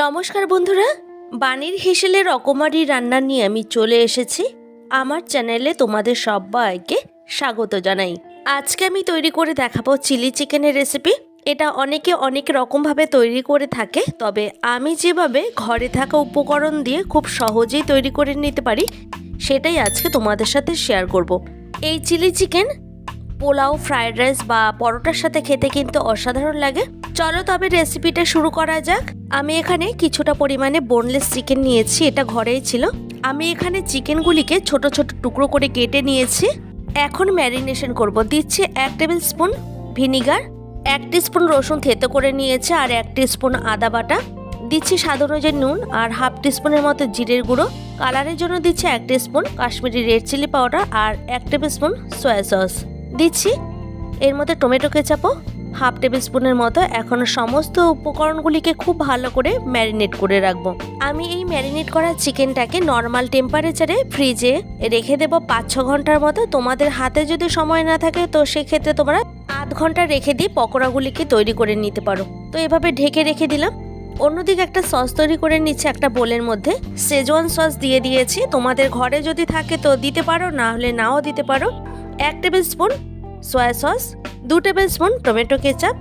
নমস্কার বন্ধুরা। বাণীর হেসেলের রকমারি রান্না নিয়ে আমি চলে এসেছি। আমার চ্যানেলে তোমাদের সবাইকে স্বাগত জানাই। আজকে আমি তৈরি করে দেখাবো চিলি চিকেনের রেসিপি। এটা অনেকে অনেক রকমভাবে তৈরি করে থাকে, তবে আমি যেভাবে ঘরে থাকা উপকরণ দিয়ে খুব সহজেই তৈরি করে নিতে পারি, সেটাই আজকে তোমাদের সাথে শেয়ার করব। এই chilli chicken pulao, fried rice বা পরোটার সাথে খেতে কিন্তু অসাধারণ লাগে। চলো তবে রেসিপিটা শুরু করা যাক। আমি এখানে কিছুটা পরিমাণে বোনলেস চিকেন নিয়েছি, এটা ঘরেই ছিল। আমি এখানে চিকেনগুলিকে ছোট ছোট টুকরো করে কেটে নিয়েছি। এখন ম্যারিনেশন করব। দিচ্ছি এক টেবিল স্পুন ভিনিগার এক স্পুন রসুন থেতো করে নিয়েছে আর এক স্পুন আদা বাটা। দিচ্ছি স্বাদ অনুযায়ী নুন আর হাফ টিস্পুনের মতো জিরের গুঁড়ো। কালারের জন্য দিচ্ছি এক spoon Kashmiri red chilli powder আর এক টেবিল স্পুন সয়া সস দিচ্ছি এর মধ্যে টমেটো কেচাপও হাফ টেবিল স্পুনের মতো এখন সমস্ত উপকরণগুলিকে খুব ভালো করে ম্যারিনেট করে রাখব। আমি এই ম্যারিনেট করা চিকেনটাকে নর্মাল টেম্পারেচারে ফ্রিজে রেখে দেবো পাঁচ ছ ঘণ্টার মতো। তোমাদের হাতে যদি সময় না থাকে তো সেক্ষেত্রে তোমরা আধ ঘণ্টা রেখে দিয়ে পকোড়াগুলিকে তৈরি করে নিতে পারো। তো এভাবে ঢেকে রেখে দিলাম। অন্যদিকে একটা সস তৈরি করে নিচ্ছে একটা বোলের মধ্যে। সেজওয়ান সস দিয়ে দিয়েছি। তোমাদের ঘরে যদি থাকে তো দিতে পারো, না হলে নাও দিতে পারো। এক টেবিল স্পুন সয়া সস দু টেবিল স্পুন টমেটো কেচাপ,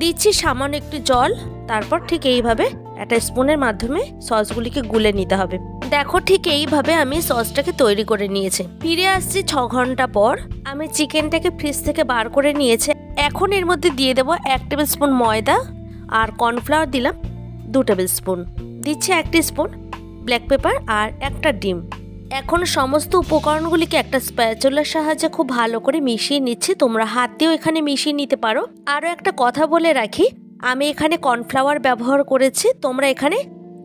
দিচ্ছি সামান্য একটু জল, তারপর ঠিক এইভাবে একটা স্পুনের মাধ্যমে সসগুলিকে গুলে নিতে হবে। দেখো ঠিক এইভাবে আমি সসটাকে তৈরি করে নিয়েছি। ফিরে আসছি ছ ঘণ্টা পর, আমি চিকেনটাকে ফ্রিজ থেকে বার করে নিয়েছে। এখন এর মধ্যে দিয়ে দেবো এক টেবিল স্পুন ময়দা আর কর্নফ্লাওয়ার দিলাম দু টেবিল স্পুন। দিচ্ছি এক স্পুন ব্ল্যাক পেপার আর একটা ডিম। এখন সমস্ত উপকরণগুলিকে একটা স্প্যাচুলার সাহায্যে খুব ভালো করে মিশিয়ে নিচ্ছি। তোমরা হাত দিয়েও এখানে মিশিয়ে নিতে পারো। আরও একটা কথা বলে রাখি, আমি এখানে কর্নফ্লাওয়ার ব্যবহার করেছি। তোমরা এখানে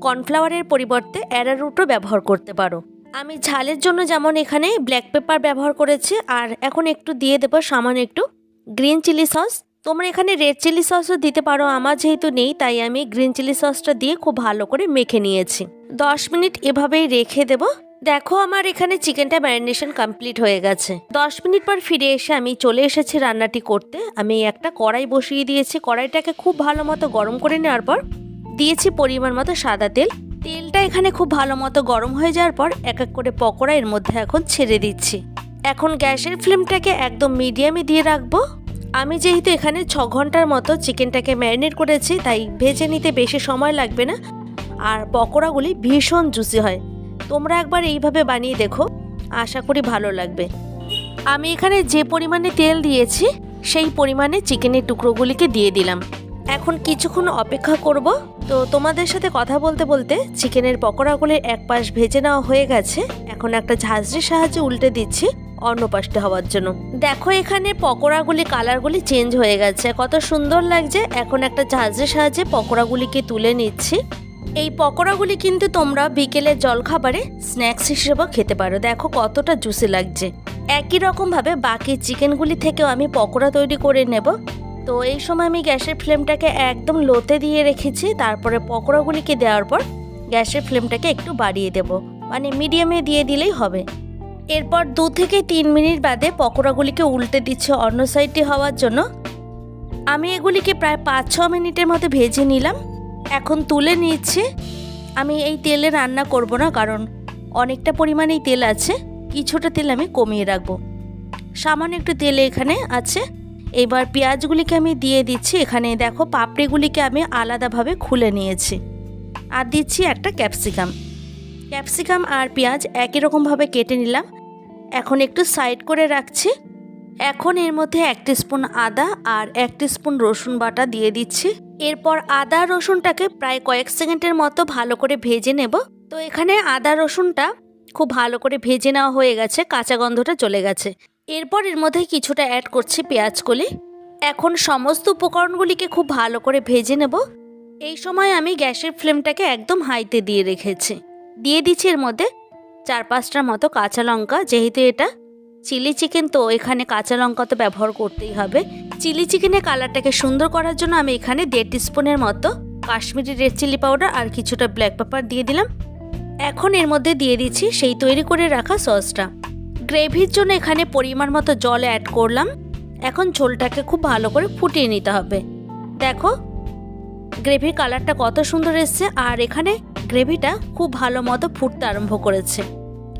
কর্নফ্লাওয়ারের পরিবর্তে অ্যারারুটও ব্যবহার করতে পারো। আমি ঝালের জন্য যেমন এখানে ব্ল্যাক পেপার ব্যবহার করেছি, আর এখন একটু দিয়ে দেবো সামান্য একটু গ্রিন চিলি সস। তোমরা এখানে রেড চিলি সসও দিতে পারো, আমার যেহেতু নেই, তাই আমি গ্রিন চিলি সসটা দিয়ে খুব ভালো করে মেখে নিয়েছি। দশ মিনিট এভাবেই রেখে দেবো। দেখো আমার এখানে চিকেনটা ম্যারিনেশন কমপ্লিট হয়ে গেছে। দশ মিনিট পর ফিরে এসে আমি চলে এসেছি রান্নাটি করতে। আমি একটা কড়াই বসিয়ে দিয়েছি। কড়াইটাকে খুব ভালো মতো গরম করে নেওয়ার পর দিয়েছি পরিমাণ মতো সাদা তেল। তেলটা এখানে খুব ভালো মতো গরম হয়ে যাওয়ার পর এক এক করে পকোড়া এর মধ্যে এখন ছেড়ে দিচ্ছি। এখন গ্যাসের ফ্লেমটাকে একদম মিডিয়ামে দিয়ে রাখব। আমি যেহেতু এখানে ছ ঘণ্টার মতো চিকেনটাকে ম্যারিনেট করেছি, তাই ভেজে নিতে বেশি সময় লাগবে না। আর পকোড়াগুলি ভীষণ জুসি হয়। তোমরা একবার এইভাবে বানিয়ে দেখো। আশা করি ভালো লাগবে। আমি এখানে যে পরিমাণে তেল দিয়েছি, সেই পরিমাণে চিকেনের টুকরোগুলিকে দিয়ে দিলাম। এখন কিছুক্ষণ অপেক্ষা করব। তো তোমাদের সাথে কথা বলতে বলতে চিকেনের পকোড়াগুলির এক পাশ ভেজে নেওয়া হয়ে গেছে। এখন একটা ঝাঁঝরির সাহায্যে উল্টে দিচ্ছি অন্য পাশটা হওয়ার জন্য। দেখো এখানে পকোড়াগুলি, কালারগুলি চেঞ্জ হয়ে গেছে। কত সুন্দর লাগছে। এখন একটা ঝাঁঝরির সাহায্যে পকোড়াগুলিকে তুলে নিচ্ছি। এই পকোড়াগুলি কিন্তু তোমরা বিকেলের জলখাবারে স্ন্যাক্স হিসেবেও খেতে পারো। দেখো কতটা জুসি লাগছে। একই রকমভাবে বাকি চিকেনগুলি থেকেও আমি পকোড়া তৈরি করে নেব। তো এই সময় আমি গ্যাসের ফ্লেমটাকে একদম লোতে দিয়ে রেখেছি। তারপরে পকোড়াগুলিকে দেওয়ার পর গ্যাসের ফ্লেমটাকে একটু বাড়িয়ে দেব। মানে মিডিয়ামে দিয়ে দিলেই হবে। এরপর দু থেকে তিন মিনিট বাদে পকোড়াগুলিকে উল্টে দিচ্ছে অন্য সাইডটি হওয়ার জন্য। আমি এগুলিকে প্রায় পাঁচ ছ মিনিটের মতো ভেজে নিলাম। এখন তুলে নিচ্ছে আমি এই তেলে রান্না করব না, কারণ অনেকটা পরিমাণেই তেল আছে। কিছুটা তেল আমি কমিয়ে রাখব। সামান্য একটু তেল এখানে আছে। এবার পেঁয়াজগুলিকে আমি দিয়ে দিচ্ছি। এখানে দেখো পাপড়িগুলিকে আমি আলাদাভাবে খুলে নিয়েছি। আর দিচ্ছি একটা ক্যাপসিকাম। ক্যাপসিকাম আর পেঁয়াজ একই রকমভাবে কেটে নিলাম। এখন একটু সাইড করে রাখছি। এখন এর মধ্যে এক স্পুন আদা আর এক স্পুন রসুন বাটা দিয়ে দিচ্ছি। এরপর আদা, রসুনটাকে প্রায় কয়েক সেকেন্ডের মতো ভালো করে ভেজে নেব। তো এখানে আদা, রসুনটা খুব ভালো করে ভেজে নেওয়া হয়ে গেছে, কাঁচা গন্ধটা চলে গেছে। এরপর এর মধ্যে কিছুটা অ্যাড করছি পেঁয়াজ কলি। এখন সমস্ত উপকরণগুলিকে খুব ভালো করে ভেজে নেব। এই সময় আমি গ্যাসের ফ্লেমটাকে একদম হাইতে দিয়ে রেখেছি। দিয়ে দিচ্ছি এর মধ্যে চার পাঁচটার মতো কাঁচা লঙ্কা, যেহেতু এটা চিলি চিকেন, তো এখানে কাঁচা লঙ্কা তো ব্যবহার করতেই হবে। চিলি চিকেনের কালারটাকে সুন্দর করার জন্য আমি এখানে দেড় স্পুনের মতো কাশ্মীরি রেড চিলি পাউডার আর কিছুটা ব্ল্যাক পেপার দিয়ে দিলাম। এখন এর মধ্যে দিয়ে দিচ্ছি সেই তৈরি করে রাখা সসটা। গ্রেভির জন্য এখানে পরিমাণ মতো জল অ্যাড করলাম। এখন ঝোলটাকে খুব ভালো করে ফুটিয়ে নিতে হবে। দেখো, গ্রেভির কালারটা কত সুন্দর এসছে আর এখানে গ্রেভিটা খুব ভালো মতো ফুটতে আরম্ভ করেছে।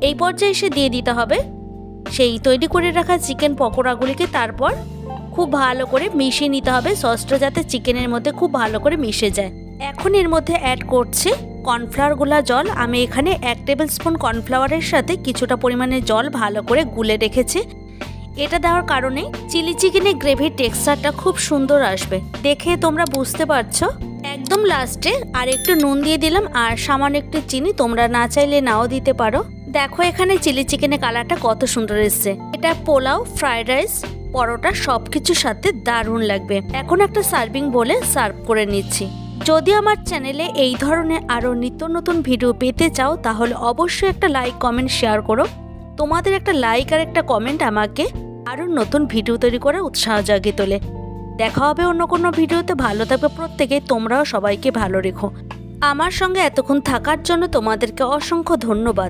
এই পর্যায়ে এসে দিয়ে দিতে হবে। সেই তৈরি করে রাখা চিকেন পকোড়াগুলিকে তারপর খুব ভালো করে মিশিয়ে নিতে হবে। সসটা যাতে চিকেনের মধ্যে খুব ভালো করে মিশে যায়। এখন এর মধ্যে অ্যাড করছি কর্নফ্লাওয়ার গোলা জল। আমি এখানে এক টেবিল স্পুন কর্নফ্লাওয়ারের সাথে কিছুটা পরিমাণে জল ভালো করে গুলে রেখেছি। এটা দেওয়ার কারণে চিলি চিকেনের গ্রেভির টেক্সচারটা খুব সুন্দর আসবে। দেখে তোমরা বুঝতে পারছ? একদম লাস্টে আর একটু নুন দিয়ে দিলাম আর সামান্য একটু চিনি তোমরা না চাইলে নাও দিতে পারো। দেখো এখানে চিলি চিকেনের কালারটা কত সুন্দর এসছে। এটা পোলাও, ফ্রাইড রাইস পরোটা সব কিছুর সাথে দারুণ লাগবে। এখন একটা সার্ভিং বলে সার্ভ করে নিচ্ছি। যদি আমার চ্যানেলে এই ধরনের আরও নিত্য নতুন ভিডিও পেতে চাও, তাহলে অবশ্যই একটা লাইক, কমেন্ট, শেয়ার করো। তোমাদের একটা লাইক আর একটা কমেন্ট আমাকে আরও নতুন ভিডিও তৈরি করে উৎসাহ জাগিয়ে তোলে। দেখা হবে অন্য কোনো ভিডিওতে। ভালো থাকবে প্রত্যেকে। তোমরাও সবাইকে ভালো রেখো। আমার সঙ্গে এতক্ষণ থাকার জন্য তোমাদেরকে অসংখ্য ধন্যবাদ।